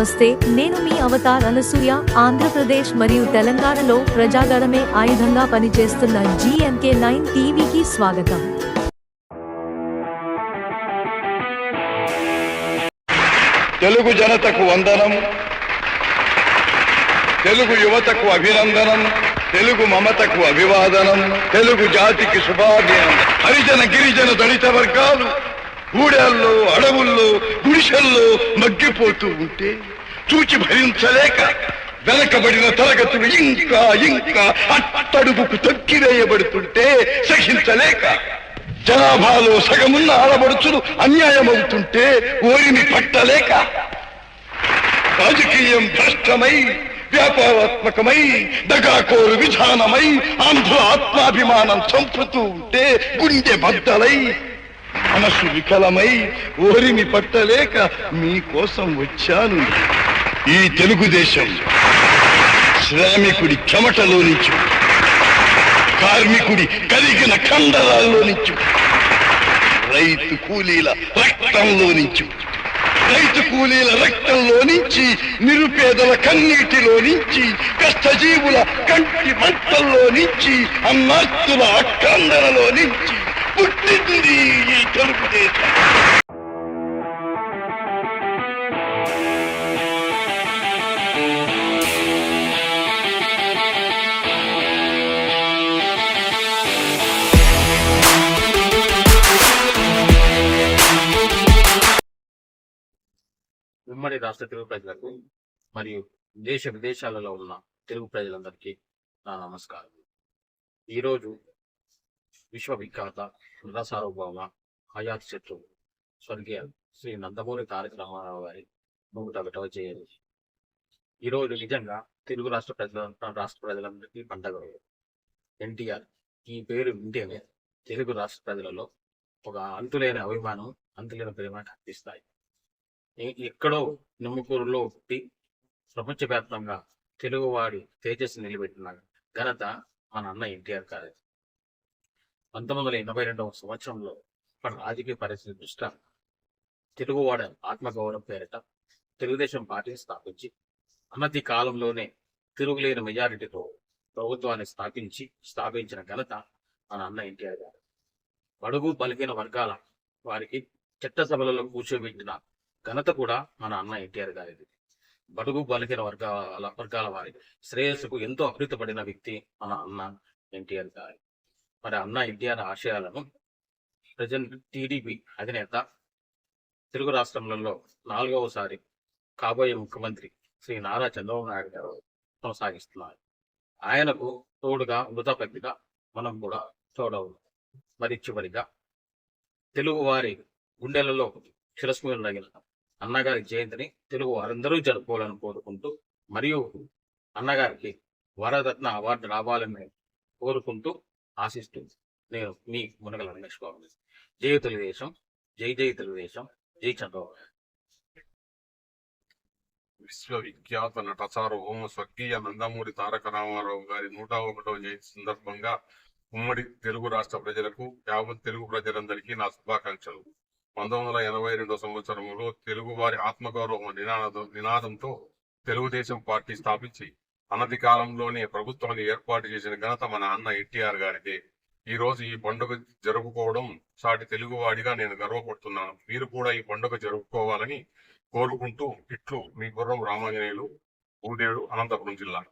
నమస్తే నేను మీ అవతార్ అనసూయ ఆంధ్రప్రదేశ్ మరియు తెలంగాణలో ప్రజాగణమే ఆయుధంగా పనిచేస్తున్న జీఎంకే నైన్ టీవీకి స్వాగతం. తెలుగు జనతకు వందనం తెలుగు యువతకు అభినందనం తెలుగు మమతకు అభివాదనం తెలుగు జాతికి శుభాభినందనం. హరిజన గిరిజన దళిత వర్గాలు గూడెల్లో అడవుల్లో గుడిసెల్లో మగ్గిపోతూ ఉంటే చూచి భరించలేక వెనకబడిన తరగతులు ఇంకా ఇంకా అట్టడుగుకు తొక్కివేయబడుతుంటే సహించలేక జనాభాలో సగమున్న ఆడబడుచులు అన్యాయమవుతుంటే ఓరిని పట్టలేక రాజకీయం భ్రష్టమై వ్యాపారాత్మకమై దగాకోరు విధానమై ఆంధ్ర ఆత్మాభిమానం చంపుతూ ఉంటే గుండె బద్దలై మనసు వికలమై ఓరిని పట్టలేక మీకోసం వచ్చాను. ఈ తెలుగుదేశం శ్రామికుడి చెమటలో నుంచి కార్మికుడి కలిగిన కండరాల్లో నుంచి రైతు కూలీల రక్తంలో నుంచి రైతు కూలీల రక్తంలో నుంచి నిరుపేదల కన్నీటిలో నుంచి కష్టజీవుల కంటి మంటల్లో నుంచి అన్నాస్తుల అక్కందరలో నుంచి పుట్టింది ఈ తెలుగుదేశం ఉమ్మడి రాష్ట్ర తెలుగు ప్రజలకు మరియు దేశ విదేశాలలో ఉన్న తెలుగు ప్రజలందరికీ నా నమస్కారం. ఈరోజు విశ్వవిఖ్యాత సార్వభౌమ హయాత్ శత్రు స్వర్గీయ శ్రీ నందమూరి తారక రామారావు గారి నూట ఒకటవ జయంతి. ఈరోజు నిజంగా తెలుగు రాష్ట్ర ప్రజల రాష్ట్ర ప్రజలందరికీ పండగ. ఎన్టీఆర్ ఈ పేరు వింటేనే తెలుగు రాష్ట్ర ప్రజలలో ఒక అంతులేని అభిమానం అంతులేని ప్రేమ కనిపిస్తాయి. ఎక్కడో నిమ్మకూరులో పుట్టి ప్రపంచవ్యాప్తంగా తెలుగువాడి తేజస్సు నిలబెట్టిన ఘనత మన అన్న ఎన్టీఆర్ గారి పంతొమ్మిది వందల ఎనభై రెండవ సంవత్సరంలో మన రాజకీయ పరిస్థితి దృష్ట్యా తెలుగువాడ ఆత్మగౌరవం పేరిట తెలుగుదేశం పార్టీని స్థాపించి అన్నతి కాలంలోనే తిరుగులేని మెజారిటీతో ప్రభుత్వాన్ని స్థాపించి స్థాపించిన ఘనత మన అన్న ఎన్టీఆర్ గారు. బడుగు బలిగిన వర్గాల వారికి చట్టసభలలో కూర్చోబెట్టిన ఘనత కూడా మన అన్న ఎన్టీఆర్ గారిది. బడుగు బలిగిన వర్గాల వర్గాల వారి శ్రేయస్సుకు ఎంతో అభివృద్ధిపడిన వ్యక్తి మన అన్న ఎన్టీఆర్ గారి. మరి అన్న ఎన్టీఆర్ ఆశయాలను ప్రజెంట్ టీడీపీ అధినేత తెలుగు రాష్ట్రములలో నాలుగవసారి కాబోయే ముఖ్యమంత్రి శ్రీ నారా చంద్రబాబు నాయుడు గారు కొనసాగిస్తున్నారు. ఆయనకు తోడుగా మృతపతిగా మనం కూడా తోడవు మరి చివరిగా తెలుగు వారి గుండెలలో శిరస్మరణ అన్నగారి జయంతిని తెలుగు వారందరూ జరుపుకోవాలని కోరుకుంటూ మరియు అన్నగారికి వరరత్న అవార్డు రావాలని కోరుకుంటూ ఆశిస్తూ నేను మీ మునగల రమేష్ బాబు జై తెలుగుదేశం జై జై తెలుగుదేశం జై చంద్రబాబు విశ్వవిఖ్యాత నట సార్వభౌమ స్వర్గీయ నందమూరి తారక రామారావు గారి నూట ఒకటవ జయంతి సందర్భంగా ఉమ్మడి తెలుగు రాష్ట్ర ప్రజలకు యావత్ తెలుగు ప్రజలందరికీ నా శుభాకాంక్షలు. పంతొమ్మిది వందల ఎనభై రెండో సంవత్సరంలో తెలుగు వారి ఆత్మగౌరవం నినాద నినాదంతో తెలుగుదేశం పార్టీ స్థాపించి అనతి కాలంలోనే ప్రభుత్వాన్ని ఏర్పాటు చేసిన ఘనత మన అన్న ఎన్టీఆర్ గారిదే. ఈ రోజు ఈ పండుగ జరుపుకోవడం సాటి తెలుగువాడిగా నేను గర్వపడుతున్నాను. మీరు కూడా ఈ పండుగ జరుపుకోవాలని కోరుకుంటూ ఇట్లు మీ గుర్రం రామాంజనేయులు ఊదేడు అనంతపురం జిల్లా.